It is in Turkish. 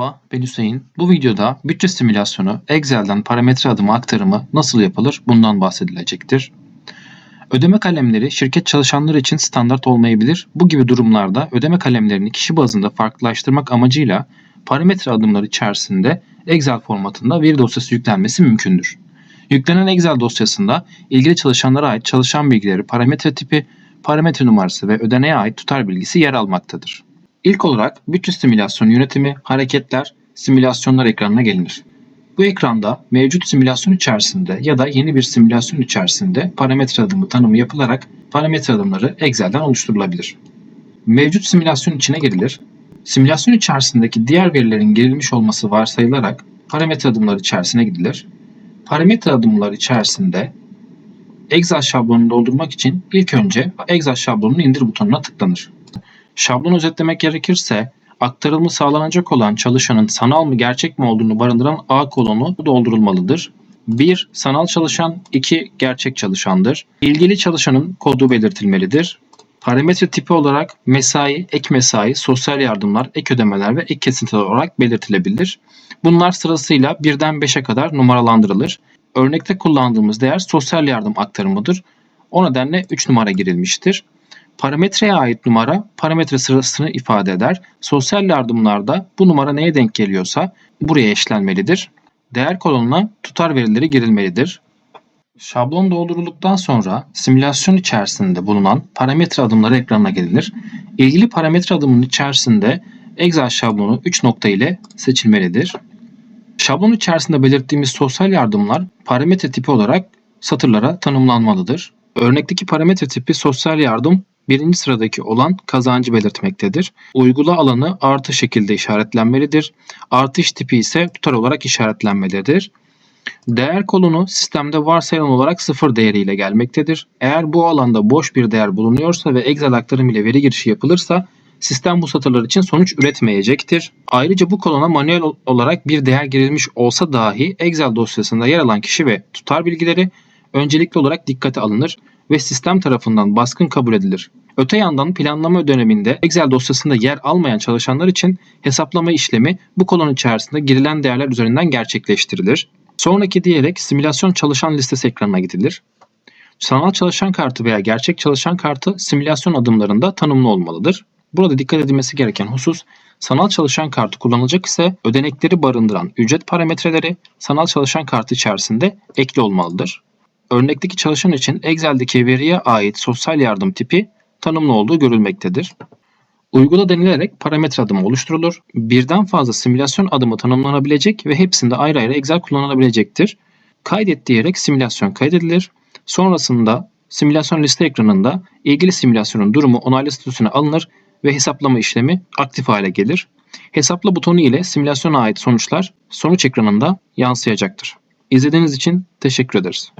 Merhaba, ben Hüseyin. Bu videoda bütçe simülasyonu, Excel'den parametre adımı aktarımı nasıl yapılır bundan bahsedilecektir. Ödeme kalemleri şirket çalışanları için standart olmayabilir. Bu gibi durumlarda ödeme kalemlerini kişi bazında farklılaştırmak amacıyla parametre adımları içerisinde Excel formatında veri dosyası yüklenmesi mümkündür. Yüklenen Excel dosyasında ilgili çalışanlara ait çalışan bilgileri, parametre tipi, parametre numarası ve ödeneye ait tutar bilgisi yer almaktadır. İlk olarak bütçe simülasyonu yönetimi, hareketler, simülasyonlar ekranına gelinir. Bu ekranda mevcut simülasyon içerisinde ya da yeni bir simülasyon içerisinde parametre adımı tanımı yapılarak parametre adımları Excel'den oluşturulabilir. Mevcut simülasyon içine girilir. Simülasyon içerisindeki diğer verilerin girilmiş olması varsayılarak parametre adımları içerisine gidilir. Parametre adımları içerisinde Excel şablonunu doldurmak için ilk önce Excel şablonunu indir butonuna tıklanır. Şablon özetlemek gerekirse aktarılımı sağlanacak olan çalışanın sanal mı gerçek mi olduğunu barındıran A kolonu doldurulmalıdır. 1. Sanal çalışan 2. Gerçek çalışandır. İlgili çalışanın kodu belirtilmelidir. Parametre tipi olarak mesai, ek mesai, sosyal yardımlar, ek ödemeler ve ek kesintiler olarak belirtilebilir. Bunlar sırasıyla 1'den 5'e kadar numaralandırılır. Örnekte kullandığımız değer sosyal yardım aktarımıdır. O nedenle 3 numara girilmiştir. Parametreye ait numara parametre sırasını ifade eder. Sosyal yardımlarda bu numara neye denk geliyorsa buraya eşlenmelidir. Değer kolonuna tutar verileri girilmelidir. Şablon doldurulduktan sonra simülasyon içerisinde bulunan parametre adımları ekranına gelir. İlgili parametre adımının içerisinde Excel şablonu 3 nokta ile seçilmelidir. Şablon içerisinde belirttiğimiz sosyal yardımlar parametre tipi olarak satırlara tanımlanmalıdır. Örnekteki parametre tipi sosyal yardım birinci sıradaki olan kazancı belirtmektedir. Uygula alanı artı şekilde işaretlenmelidir. Artış tipi ise tutar olarak işaretlenmelidir. Değer kolonu sistemde varsayılan olarak sıfır değeriyle gelmektedir. Eğer bu alanda boş bir değer bulunuyorsa ve Excel aktarım ile veri girişi yapılırsa sistem bu satırlar için sonuç üretmeyecektir. Ayrıca bu kolona manuel olarak bir değer girilmiş olsa dahi Excel dosyasında yer alan kişi ve tutar bilgileri öncelikli olarak dikkate alınır ve sistem tarafından baskın kabul edilir. Öte yandan planlama döneminde Excel dosyasında yer almayan çalışanlar için hesaplama işlemi bu kolon içerisinde girilen değerler üzerinden gerçekleştirilir. Sonraki diyerek simülasyon çalışan listesi ekranına gidilir. Sanal çalışan kartı veya gerçek çalışan kartı simülasyon adımlarında tanımlı olmalıdır. Burada dikkat edilmesi gereken husus sanal çalışan kartı kullanılacak ise ödenekleri barındıran ücret parametreleri sanal çalışan kartı içerisinde ekli olmalıdır. Örnekteki çalışan için Excel'deki veriye ait sosyal yardım tipi tanımlı olduğu görülmektedir. Uygula denilerek parametre adımı oluşturulur. Birden fazla simülasyon adımı tanımlanabilecek ve hepsinde ayrı ayrı Excel kullanılabilecektir. Kaydet diyerek simülasyon kaydedilir. Sonrasında simülasyon liste ekranında ilgili simülasyonun durumu onaylı statüsüne alınır ve hesaplama işlemi aktif hale gelir. Hesapla butonu ile simülasyona ait sonuçlar sonuç ekranında yansıyacaktır. İzlediğiniz için teşekkür ederiz.